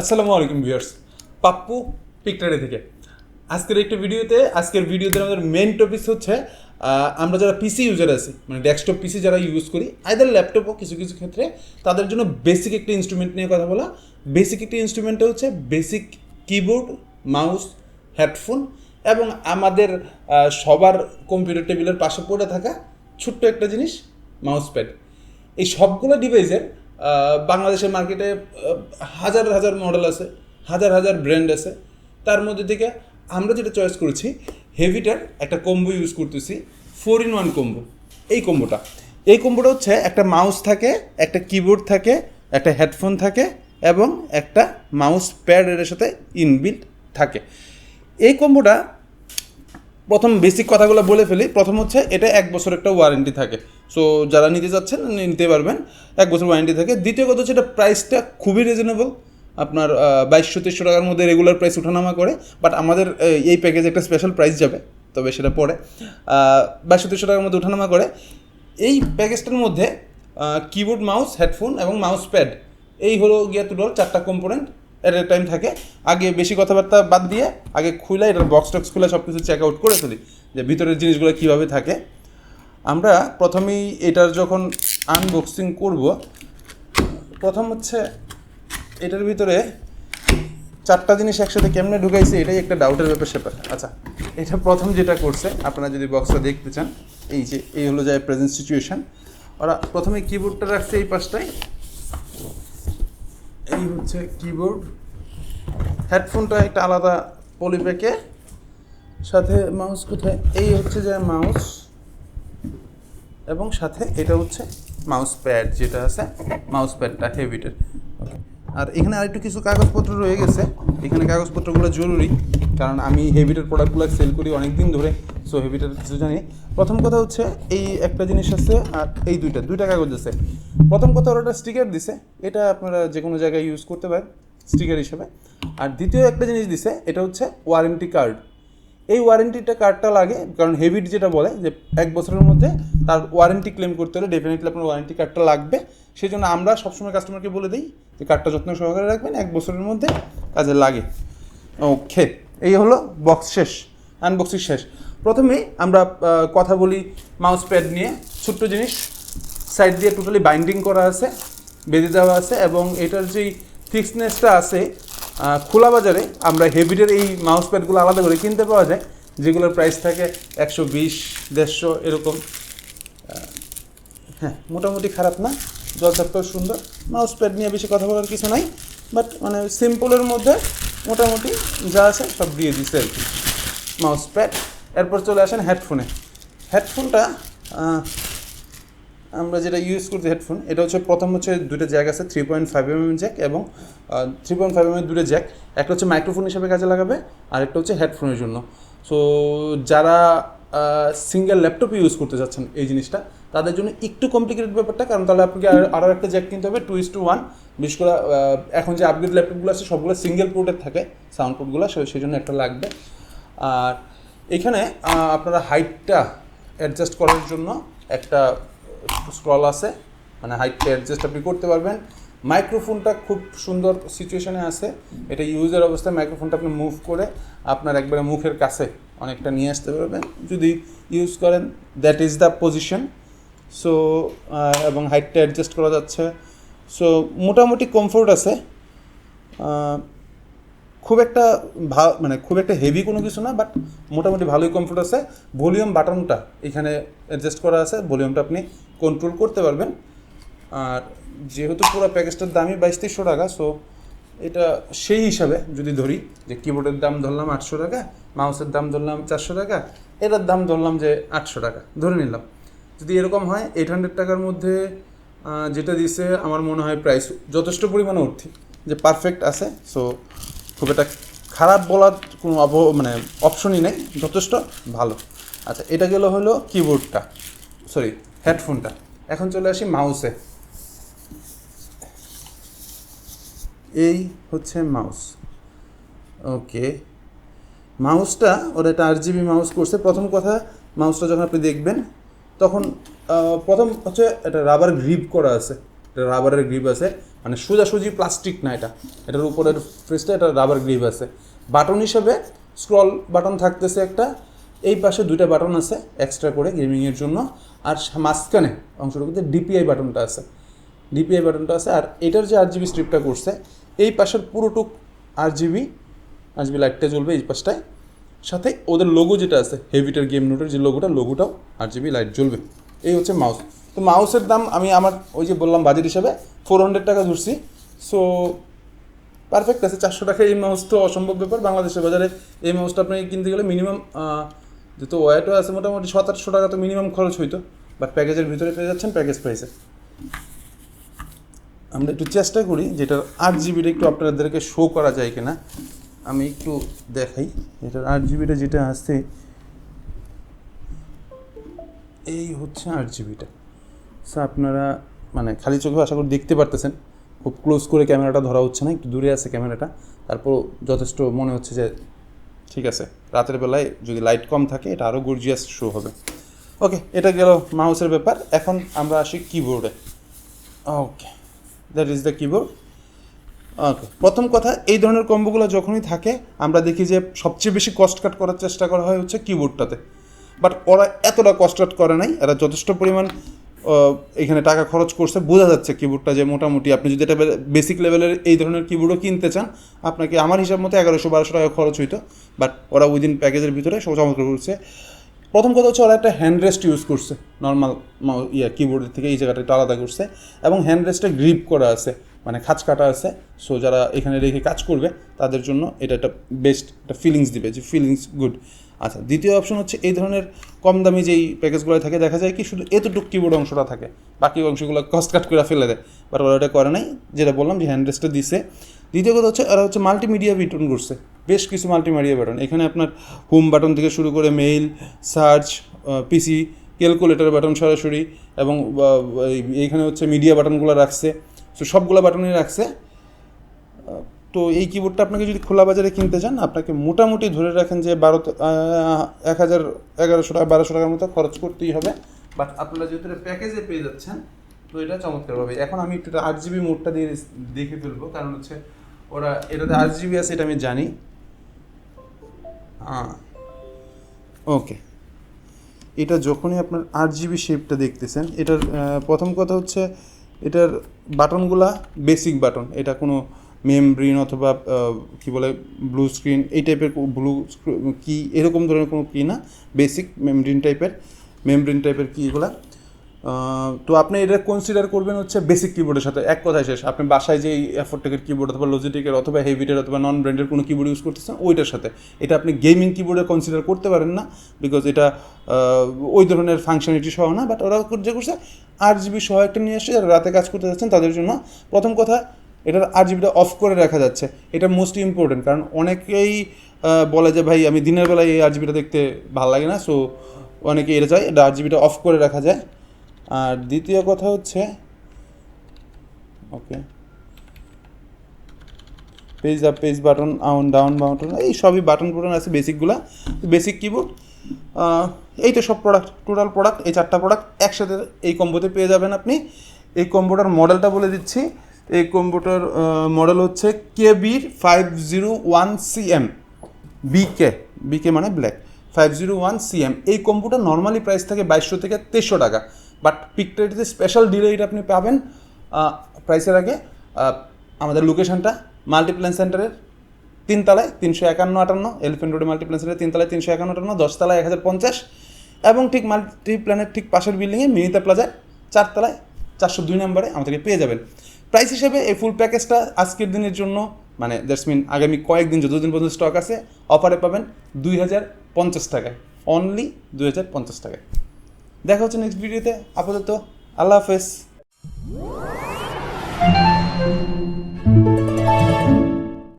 আসসালামু আলাইকুম ভিউয়ার্স। পাপ্পু পিকটারে থেকে। আজকের একটা ভিডিওতে, আজকের ভিডিওতে আমাদের মেন টপিক হচ্ছে আমরা যারা পিসি ইউজার আছি মানে ডেস্কটপ পিসি যারা ইউজ করি আইদার ল্যাপটপও কিছু কিছু ক্ষেত্রে, তাদের জন্য বেসিক একটা ইনস্ট্রুমেন্ট নিয়ে কথা বলা। বেসিক একটা ইনস্ট্রুমেন্টটা হচ্ছে বেসিক কিবোর্ড মাউস হেডফোন এবং আমাদের সবার কম্পিউটার টেবিলের পাশে পড়ে থাকা ছোট্ট একটা জিনিস মাউস প্যাড এই সবগুলো ডিভাইসের বাংলাদেশের মার্কেটে হাজার হাজার মডেল আছে, হাজার হাজার ব্র্যান্ড আছে। তার মধ্যে থেকে আমরা যেটা চয়েস করেছি হেভিটার একটা কম্বো ইউজ করতেছি ফোর ইন ওয়ান কম্বো এই কম্বোটা এই কম্বোটা হচ্ছে একটা মাউস থাকে, একটা কিবোর্ড থাকে, একটা হেডফোন থাকে এবং একটা মাউস প্যাড এর সাথে ইনবিল্ট থাকে। এই কম্বোটা প্রথম বেসিক কথাগুলো বলে ফেলি। প্রথম হচ্ছে এটা এক বছর একটা ওয়ারেন্টি থাকে। সো যারা নিতে যাচ্ছেন নিতে পারবেন। এক বছর ওয়ারেন্টি থাকে। দ্বিতীয় কথা হচ্ছে, এটা প্রাইসটা খুবই রিজনেবল আপনার বাইশশো তেইশশো টাকার মধ্যে রেগুলার প্রাইস ওঠানামা করে। বাট আমাদের এই প্যাকেজে একটা স্পেশাল প্রাইস যাবে। তবে সেটা পরে। বাইশশো তেইশশো টাকার মধ্যে ওঠানামা করে। এই প্যাকেজটার মধ্যে কিবোর্ড মাউস হেডফোন এবং মাউস প্যাড এই হলো গিয়া দুটোর চারটা কম্পোনেন্ট এট এ টাইম থাকে। আগে বেশি কথাবার্তা বাদ দিয়ে, আগে খুলে এটার বক্স টক্স খুলে সব কিছু চেক আউট করে ফেলি। যে ভিতরের জিনিসগুলো কীভাবে থাকে। আমরা প্রথমেই এটার যখন আনবক্সিং করব, প্রথম হচ্ছে এটার ভিতরে চারটা জিনিস একসাথে কেমনে ঢুকাইছে, এটাই একটা ডাউটের ব্যাপার সেপার আচ্ছা এটা প্রথম যেটা করছে, আপনারা যদি বক্সটা দেখতে চান, এই যে, এই হলো যায় প্রেজেন্ট সিচুয়েশান ওরা প্রথমে কিবোর্ডটা রাখছে এই পাশটায়। এই হচ্ছে কিবোর্ড হেডফোনটা একটা আলাদা পলিপ্যাকে সাথে মাউস কোথায়? এই হচ্ছে যে মাউস এবং সাথে এটা হচ্ছে মাউস প্যাড যেটা আছে মাউস প্যাডটা হেভিটের আর এখানে আরেকটু কিছু কাগজপত্র রয়ে গেছে। এখানে কাগজপত্রগুলো জরুরি, কারণ আমি হেভিটের প্রোডাক্টগুলো সেল করি অনেক দিন ধরে সো হেভিটের কিছু জানি প্রথম কথা হচ্ছে, এই একটা জিনিস আছে, আর এই দুইটা দুইটা কাগজ আছে। প্রথম কথা ওরা স্টিকার দিছে। এটা আপনারা যে কোনো জায়গায় ইউজ করতে পারেন স্টিকার হিসেবে। আর দ্বিতীয় একটা জিনিস দিছে, এটা হচ্ছে ওয়ারেন্টি কার্ড এই ওয়ারেন্টিটা কার্ডটা লাগে, কারণ হেভিট যেটা বলে যে এক বছরের মধ্যে তার ওয়ারেন্টি ক্লেম করতে হলে ডেফিনেটলি আপনার ওয়ারেন্টি কার্ডটা লাগবে। সেই জন্য আমরা সবসময় কাস্টমারকে বলে দিই যে কার্ডটা যত্ন সহকারে রাখবেন, এক বছরের মধ্যে কাজে লাগে। ওকে এই হলো বক্স শেষ আনবক্সিং শেষ। প্রথমেই আমরা কথা বলি মাউস প্যাড নিয়ে। ছোট্ট জিনিস সাইড দিয়ে টোটালি বাইন্ডিং করা আছে, বেঁধে দেওয়া আছে, এবং এটার যেই থিকনেসটা আছে খোলা বাজারে আমরা হেভিটের এই মাউস প্যাডগুলো আলাদা করে কিনতে পাওয়া যায়, যেগুলোর প্রাইস থাকে একশো বিশ, দেড়শো এরকম। হ্যাঁ মোটামুটি খারাপ না, যথার্থ সুন্দর। মাউস প্যাড নিয়ে বেশি কথা বলার কিছু নাই বাট মানে সিম্পলের মধ্যে মোটামুটি যা আছে সব দিয়ে দিচ্ছে আর কি। মাউস প্যাড এরপর চলে আসেন হেডফোনে হেডফোনটা আমরা যেটা ইউজ করছি হেডফোন এটা হচ্ছে প্রথম হচ্ছে দুটো জ্যাক আছে three point five M M jack এবং থ্রি পয়েন্ট ফাইভ এম এর দুটো জ্যাক একটা হচ্ছে মাইক্রোফোন হিসেবে কাজে লাগাবে আর একটা হচ্ছে হেডফোনের জন্য। সো যারা সিঙ্গেল ল্যাপটপ ইউজ করতে চাচ্ছেন এই জিনিসটা, তাদের জন্য একটু কমপ্লিকেটেড ব্যাপারটা, কারণ তাহলে আপনাকে আর- আরও একটা জ্যাক কিনতে হবে টু ইস টু ওয়ান বিশেষ করে এখন যে আপগ্রেড ল্যাপটপগুলো আছে, সবগুলো সিঙ্গেল পোর্টের থাকে সাউন্ড পোর্টগুলো সেই জন্য একটা লাগবে। আর এখানে আপনারা হাইটটা অ্যাডজাস্ট করার জন্য একটা স্ক্রল আছে মানে হাইটটা অ্যাডজাস্ট আপনি করতে পারবেন। মাইক্রোফোনটা খুব সুন্দর সিচুয়েশনে আছে। এটা ইউজের অবস্থায় মাইক্রোফোনটা আপনি মুভ করে আপনার একবারে মুখের কাছে অনেকটা নিয়ে আসতে পারবেন। যদি ইউজ করেন that is the position so এবং হাইটটা অ্যাডজাস্ট করা যাচ্ছে। সো মোটামুটি কমফোর্ট আছে। খুব একটা ভা মানে খুব একটা হেভি কোনো কিছু না বাট মোটামুটি ভালোই কমফোর্ট আছে। ভলিউম বাটনটা এখানে অ্যাডজাস্ট করা আছে। ভলিউমটা আপনি কন্ট্রোল করতে পারবেন। আর যেহেতু পুরো প্যাকেজটার দামই বাইশ তেইশশো টাকা সো এটা সেই হিসাবে যদি ধরি, যে কিবোর্ডের দাম ধরলাম আটশো টাকা মাউসের দাম ধরলাম চারশো টাকা, এটার দাম ধরলাম যে আটশো টাকা, ধরে নিলাম। যদি এরকম হয় এইট হান্ড্রেড টাকার মধ্যে যেটা দিছে, আমার মনে হয় প্রাইস যথেষ্ট পরিমাণে উঠি যে পারফেক্ট আছে সো খুব একটা খারাপ বলার কোনো অব মানে অপশনই নেই, যথেষ্ট ভালো। আচ্ছা এটা গেল হলো কিবোর্ডটা সরি হেডফোনটা। এখন চলে আসি মাউসে এই হচ্ছে মাউস ওকে মাউসটা ওরা একটা আর জিবি মাউস করছে। প্রথম কথা মাউসটা যখন আপনি দেখবেন, তখন প্রথম হচ্ছে একটা রাবার গ্রিপ করা আছে। এটা রাবারের গ্রিপ আছে। মানে সোজাসুজি প্লাস্টিক না এটা। এটার উপরের ফ্রিজটা এটা রাবার গ্রিপ আছে। বাটন হিসেবে স্ক্রল বাটন থাকতেছে একটা। এই পাশে দুইটা বাটন আছে এক্সট্রা করে গেমিংয়ের জন্য। আর মাঝখানে অংশটুকুতে ডিপিআই বাটনটা আছে। ডিপিআই বাটনটা আছে, আর এটার যে আর জিবি স্ট্রিপটা করছে, এই পাশের পুরোটুক আর জিবি আর জিবি লাইটটা জ্বলবে এই পাশটায়। সাথে ওদের লোগো যেটা আছে হেভিটার গেম নোটের যে লোগোটা লোগোটাও আর জিবি লাইট জ্বলবে। এই হচ্ছে মাউস তো মাউসের দাম আমি আমার ওই যে বললাম বাজেট হিসাবে ফোর হান্ড্রেড টাকা ধরছি। সো পারফেক্ট আছে। চারশো টাকা এই মাউস তো অসম্ভব ব্যাপার। বাংলাদেশের বাজারে এই মাউসটা আপনাকে কিনতে গেলে মিনিমাম যেহেতু ওয়াইটও আছে মোটামুটি সাত আটশো টাকা তো মিনিমাম খরচ হইতো বাট প্যাকেজের ভিতরে পেয়ে যাচ্ছেন প্যাকেজ প্রাইসে আমরা একটু চেষ্টা করি যেটার আট জিবিটা একটু আপনাদেরকে শো করা যায় কিনা। আমি একটু দেখাই, এটার আট জিবিটা যেটা আসছে এই হচ্ছে আট জিবিটা সো আপনারা মানে খালি চোখে আশা করি দেখতে পারতেছেন, খুব ক্লোজ করে ক্যামেরাটা ধরা হচ্ছে না, একটু দূরে আছে ক্যামেরাটা তারপর যথেষ্ট মনে হচ্ছে যে ঠিক আছে? রাতের বেলায় যদি লাইট কম থাকে, এটা আরও গর্জিয়াস শো হবে। ওকে এটা গেল মাউসের ব্যাপার। এখন আমরা আসি কিবোর্ডে okay that is the keyboard okay প্রথম কথা, এই ধরনের কম্বোগুলো যখনই থাকে, আমরা দেখি যে সবচেয়ে বেশি কস্ট কাট করার চেষ্টা করা হয় হচ্ছে কিবোর্ডটাতে বাট ওরা এতটা কস্ট কাট করে নাই, এরা যথেষ্ট পরিমাণ এখানে টাকা খরচ করছে, বোঝা যাচ্ছে কিবোর্ডটা যে মোটামুটি আপনি যদি এটা বেসিক লেভেলের এই ধরনের কিবোর্ডও কিনতে চান, আপনাকে আমার হিসাব মতো এগারোশো বারোশো টাকা খরচ হইতো। বাট ওরা উইদিন প্যাকেজের ভিতরে সব চমৎকার করছে। প্রথম কথা হচ্ছে ওরা একটা হ্যান্ড রেস্ট ইউজ করছে নর্মাল ইয়া কিবোর্ডের থেকে এই জায়গাটা একটু আলাদা করছে। এবং হ্যান্ড রেস্টটা গ্রিপ করা আছে মানে খাঁচ কাটা আছে। সো যারা এখানে রেখে কাজ করবে, তাদের জন্য এটা একটা বেস্ট একটা ফিলিংস দিবে যে ফিলিংস গুড আচ্ছা দ্বিতীয় অপশন হচ্ছে এই ধরনের কম দামি যেই প্যাকেজগুলো থাকে, দেখা যায় কি শুধু এতটুকু কিবোর্ড অংশটা থাকে, বাকি অংশগুলো কস্ট কাট করে ফেলে দেয়। বাট ওরা এটা করে নাই, যেটা বললাম যে হ্যান্ড রেস্টটা দিছে। দ্বিতীয় কথা হচ্ছে, ওরা হচ্ছে মাল্টিমিডিয়া বিটন করছে বেশ কিছু মাল্টিমিডিয়া বাটন এখানে আপনার হোম বাটন থেকে শুরু করে mail search PC calculator button সরাসরি এবং এইখানে হচ্ছে মিডিয়া বাটনগুলো রাখছে। সো সবগুলো বাটনই রাখছে। তো এই কিবোর্ডটা আপনাকে যদি খোলা বাজারে কিনতে চান, আপনাকে মোটামুটি ধরে রাখেন যে বারো এক হাজার এগারোশো টাকা, বারোশো টাকার মতো খরচ করতেই হবে। বাট আপনারা যেহেতু প্যাকেজে পেয়ে যাচ্ছেন, তো এটা চমৎকার হবে এখন আমি একটু আট জিবি মোডটা দিয়ে দেখে ফেলব। কারণ হচ্ছে ওরা এটাতে আট জিবি আছে, এটা আমি জানি। ওকে এটা যখনই আপনার আট জিবি শেপটা দেখতেছেন, এটার প্রথম কথা হচ্ছে এটার বাটনগুলা বেসিক বাটন এটা কোনো মেমব্রিন অথবা কি বলে ব্লু স্ক্রিন এই টাইপের ব্লু কি, এরকম ধরনের কোনো কি না বেসিক মেমব্রিন টাইপের মেমব্রিন টাইপের কি এগুলা। তো আপনি এটা কনসিডার করবেন হচ্ছে বেসিক কিবোর্ডের সাথে। এক কথায় শেষ, আপনি বাসায় যে এফোর্টেকের কিবোর্ড অথবা লজিটেকের অথবা হেভিটের অথবা নন ব্র্যান্ডের কোনো কিবোর্ড ইউজ করতেছেন, ওইটার সাথে। এটা আপনি গেমিং কিবোর্ডে কনসিডার করতে পারেন না বিকজ এটা ওই ধরনের ফাংশনালিটি সহ না বাট ওরা যে করছে আট জিবি সহ একটা নিয়ে আসছে, যারা রাতে কাজ করতে যাচ্ছেন, তাদের জন্য প্রথম কথা এটার আট জিবিটা অফ করে রাখা যাচ্ছে। এটা মোস্ট ইম্পর্টেন্ট কারণ অনেকেই বলে যে, ভাই, আমি দিনের বেলায় এই আট জিবিটা দেখতে ভালো লাগে না। সো অনেকে এটা চায়, এটা আট জিবিটা অফ করে রাখা যায়। আর দ্বিতীয় কথা হচ্ছে okay page up page button আউন ডাউন বাটন এই সবই বাটন বাটন আছে বেসিকগুলা বেসিক কিবোর্ড এই তো সব প্রোডাক্ট টোটাল প্রোডাক্ট এই চারটা প্রোডাক্ট একসাথে এই কম্বোতে পেয়ে যাবেন আপনি। এই কম্বোটার মডেলটা বলে দিচ্ছি। এই কম্পিউটার মডেল হচ্ছে কে বির five zero one CM BK BK মানে black five zero one CM এই কম্পিউটার নর্মালি প্রাইস থাকে বাইশশো থেকে তেইশশো টাকা বাট পিকটারিতে স্পেশাল ডিলে আপনি পাবেন প্রাইসের আগে আমাদের লোকেশনটা মাল্টিপ্ল্যান সেন্টারের তিনতলায় তিনশো একান্ন আটান্ন এলিফেন্ট রোডে মাল্টিপ্ল্যান সেন্টারে তিনতলায় তিনশো একান্ন আটান্ন, দশতলায় এক হাজার পঞ্চাশ, এবং ঠিক মাল্টিপ্ল্যানের ঠিক পাশের বিল্ডিংয়ে মিনিতা প্লাজায় চারতলায় চারশো দুই নম্বরে আমাদেরকে পেয়ে যাবেন। প্রাইস হিসেবে এই ফুল প্যাকেজটা আজকের দিনের জন্য মানে দ্যাটস মিন আগামী কয়েকদিন যতদিন পর্যন্ত স্টক আছে অফারে পাবেন দুই হাজার পঞ্চাশ টাকায়। অনলি দুই হাজার পঞ্চাশ টাকায়। দেখা হচ্ছে নেক্সট ভিডিওতে আপাতত আল্লাহ হাফেজ।